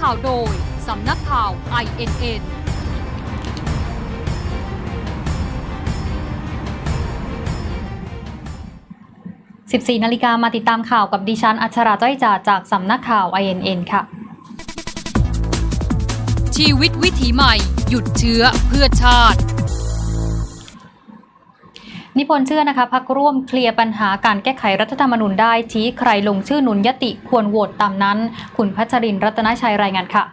ข่าวโดย สำนักข่าว INN 14นาฬิกามาติดตามข่าวกับดิฉัน อัชราจ้อยจ่าจากสำนักข่าว INN ค่ะ ชีวิตวิถีใหม่ หยุดเชื้อเพื่อชาติ นิพนธ์เชื่อนะคะพักร่วมเคลียร์ปัญหาการแก้ไขรัฐธรรมนูญได้ชี้ใครลงชื่อหนุนยติควรโหวตตามนั้น คุณพัชรินรัตนชัยรายงานค่ะ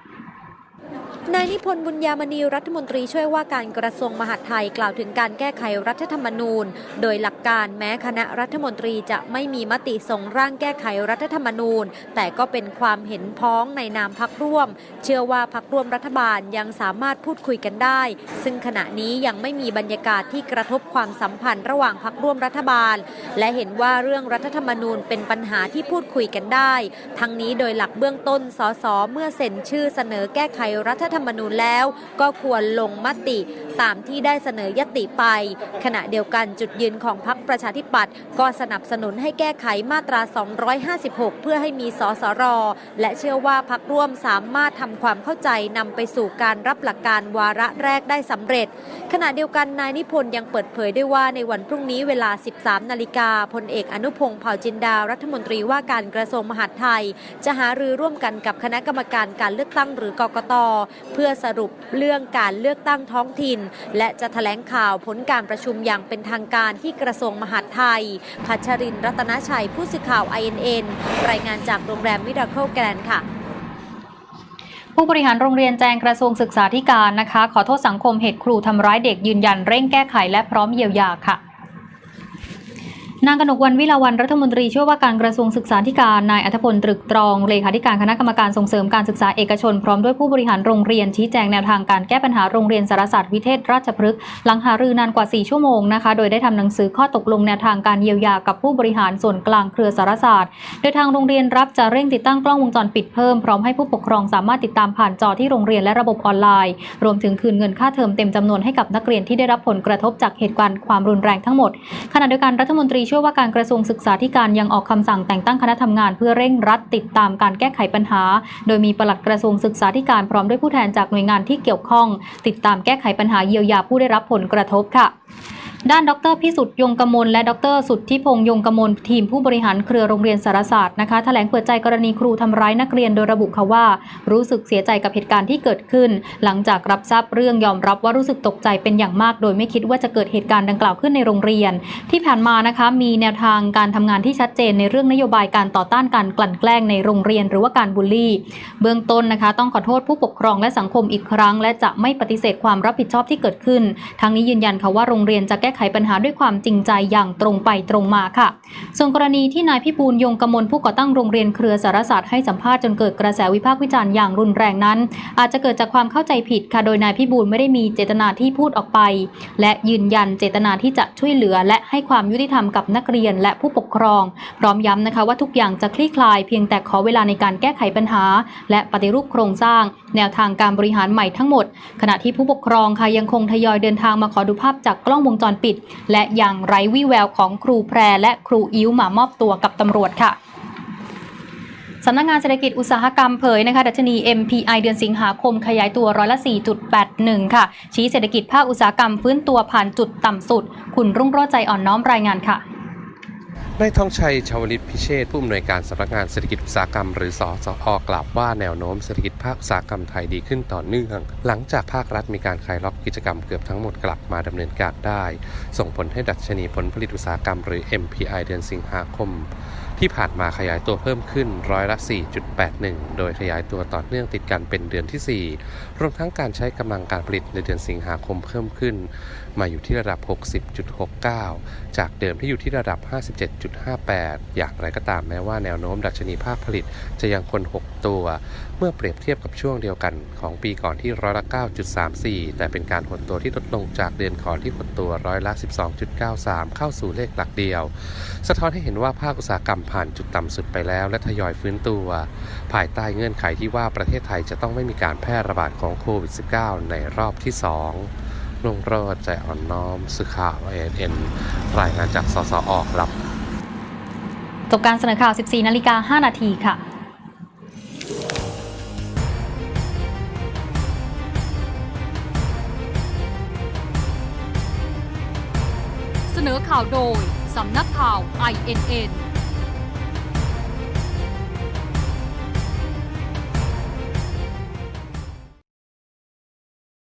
นายนิพนธ์บุญญามณีรัฐมนตรีช่วยว่าการกระทรวงมหาดไทยกล่าวถึงการแก้ไขรัฐธรรมนูญ โดยหลักการแม้คณะรัฐมนตรีจะไม่มีมติส่งร่างแก้ไขรัฐธรรมนูญ แต่ก็เป็นความเห็นพ้องในนามพักร่วม เชื่อว่าพักร่วมรัฐบาลยังสามารถพูดคุยกันได้ ซึ่งขณะนี้ยังไม่มีบรรยากาศที่กระทบความสัมพันธ์ระหว่างพักร่วมรัฐบาล และเห็นว่าเรื่องรัฐธรรมนูญเป็นปัญหาที่พูดคุยกันได้ ทั้งนี้โดยหลักเบื้องต้นสสเมื่อเซ็นชื่อเสนอแก้ไขรัฐธรรมนูญแล้ว ก็ควรลงมติตามที่ได้เสนอยติไป ขณะเดียวกันจุดยืนของพรรคประชาธิปัตย์ก็สนับสนุนให้แก้ไขมาตรา 256 เพื่อให้มีสสร และเชื่อว่าพักร่วมสามารถทำความเข้าใจนำไปสู่การรับหลักการวาระแรกได้สำเร็จ ขณะเดียวกันนายนิพนธ์ยังเปิดเผยด้วยว่าในวันพรุ่งนี้เวลา 13 นาฬิกาพลเอกอนุพงศ์เผ่าจินดารัฐมนตรีว่าการกระทรวงมหาดไทย จะหารือร่วมกันกับคณะกรรมการการเลือกตั้งหรือกกตเพื่อสรุปเรื่องการเลือกตั้งท้องถิ่น และจะแถลงข่าวผลการประชุมอย่างเป็นทางการที่กระทรวงมหาดไทย พัชรินร์รัตนชัยผู้สื่อข่าว INN รายงานจากโรงแรมมิราเคิลแกรนค่ะผู้บริหารโรงเรียนแจ้งกระทรวงศึกษาธิการนะคะ ขอโทษสังคมเหตุครูทำร้ายเด็กยืนยันเร่งแก้ไขและพร้อมเยียวยาค่ะ นางกนกวันวิลาวันรัฐมนตรีช่วยว่าการกระทรวงศึกษาธิการนายอัธพลตรึกตรองเลขาธิการคณะกรรมการส่งเสริมการศึกษาเอกชน พร้อมด้วยผู้บริหารโรงเรียนชี้แจงแนวทางการแก้ปัญหาโรงเรียนสารศาสตร์วิเทศราชพฤกษ์หลังหารือนานกว่า 4 ชั่วโมงนะคะ โดยได้ทำหนังสือข้อตกลงแนวทางการเยียวยากับผู้บริหารส่วนกลางเครือสารศาสตร์ โดยทางโรงเรียนรับจะเร่งติดตั้งกล้องวงจรปิดเพิ่มพร้อมให้ผู้ปกครองสามารถติดตามผ่านจอที่โรงเรียนและระบบออนไลน์ รวมถึงคืนเงินค่าเทอมเต็มจำนวนให้กับนักเรียนที่ได้รับผลกระทบจากเหตุการณ์ความรุนแรงทั้งหมดขณะเดียวกันรัฐมนตรีช่วย่ว่าการกระทรวงศึกษาธิการยังออกคำสั่งแต่งตั้งคณะทำงานเพื่อเร่งรัดติดตามการแก้ไขปัญหา โดยมีปลัดกระทรวงศึกษาธิการพร้อมด้วยผู้แทนจากหน่วยงานที่เกี่ยวข้อง ติดตามแก้ไขปัญหาเยียวยาผู้ได้รับผลกระทบค่ะ ด้านดรพิสุทธิ์ยงกมลและดรสุทธิพงษ์ยงกมลทีมผู้บริหารเครือโรงเรียนสารศาสตร์นะคะแถลงเปิดใจกรณีครูทำร้ายนักเรียนโดยระบุค่ะว่า รู้สึกเสียใจกับเหตุการณ์ที่เกิดขึ้น หลังจากรับทราบเรื่องยอมรับว่ารู้สึกตกใจเป็นอย่างมาก โดยไม่คิดว่าจะเกิดเหตุการณ์ดังกล่าวขึ้นในโรงเรียน ที่ผ่านมานะคะมีแนวทางการทำงานที่ชัดเจนในเรื่องนโยบายการต่อต้านการกลั่นแกล้งในโรงเรียน หรือว่าการบูลลี่ เบื้องต้นนะคะต้องขอโทษผู้ปกครองและสังคมอีกครั้ง และจะไม่ปฏิเสธความรับผิดชอบที่เกิดขึ้น ทั้งนี้ยืนยันค่ะว่าโรงเรียนจะแก้ไขปัญหาด้วยความจริงใจอย่างตรงไปตรงมาค่ะ ส่วนกรณีที่นายพิบูลยงกมลผู้ก่อตั้งโรงเรียนเครือสารศาสตร์ให้สัมภาษณ์จนเกิดกระแสวิพากษ์วิจารณ์อย่างรุนแรงนั้น อาจจะเกิดจากความเข้าใจผิดค่ะโดยนายพิบูลไม่ได้มีเจตนาที่พูดออกไป และยืนยันเจตนาที่จะช่วยเหลือ และให้ความยุติธรรมกับนักเรียนและผู้ปกครอง พร้อมย้ำนะคะว่าทุกอย่างจะคลี่คลายเพียงแต่ขอเวลาในการแก้ไขปัญหา และปฏิรูปโครงสร้าง แนวทางการบริหารใหม่ทั้งหมด ขณะที่ผู้ปกครองค่ะยังคงทยอยเดินทางมาขอดูภาพจากกล้องวงจรปิดและยังไร้วี่แววของครูแพรและครูอิ้วมามอบตัวกับตำรวจค่ะสำนักงานเศรษฐกิจอุตสาหกรรมเผยนะคะดัชนี MPI เดือนสิงหาคมขยายตัวร้อยละ 4.81 ค่ะ ชี้เศรษฐกิจภาคอุตสาหกรรมฟื้นตัวผ่านจุดต่ำสุด คุณรุ่งโรจน์ใจอ่อนน้อมรายงานค่ะ นายทองชัยชาวลิตพิเชษผู้อำนวยการสำนักงานเศรษฐกิจอุตสาหกรรม หรือสอสอกล่าวว่าแนวโน้มเศรษฐกิจภาคอุตสาหกรรมไทยดีขึ้นต่อเนื่อง หลังจากภาครัฐมีการคลายล็อกกิจกรรมเกือบทั้งหมดกลับมาดำเนินการได้ ส่งผลให้ดัชนีผลผลิตอุตสาหกรรมหรือ MPI เดือนสิงหาคม ที่ผ่านมาขยายตัวเพิ่มขึ้นร้อยละ 4.81 โดยขยายตัวต่อเนื่องติดกันเป็นเดือนที่ 4 รวมทั้งการใช้กำลังการผลิตในเดือนสิงหาคมเพิ่มขึ้น มาอยู่ที่ระดับ 60.69 จากเดิมที่อยู่ที่ระดับ 57.58 อย่างไรก็ตามแม้ว่าแนวโน้มดัชนีภาคผลิตจะยังคง6ตัว เมื่อเปรียบเทียบกับช่วงเดียวกันของปีก่อนที่ร้อยละ 9.34 แต่เป็นการหดตัวที่ลดลงจากเดือนก่อนที่หดตัวร้อยละ 12.93 เข้าสู่เลขหลักเดียว สะท้อนให้เห็นว่าภาคอุตสาหกรรมผ่านจุดต่ำสุดไปแล้ว และทยอยฟื้นตัว ภายใต้เงื่อนไขที่ว่าประเทศไทยจะต้องไม่มีการแพร่ระบาดของโควิด -19 ในรอบที่ 2ลุงโรดใจอ่อนน้อมสุขาเอ็นเอ็นรายงานจากสสอครับจบการเสนอข่าว 14 นาฬิกา 5 นาทีค่ะเสนอข่าวโดย สำนักข่าว INN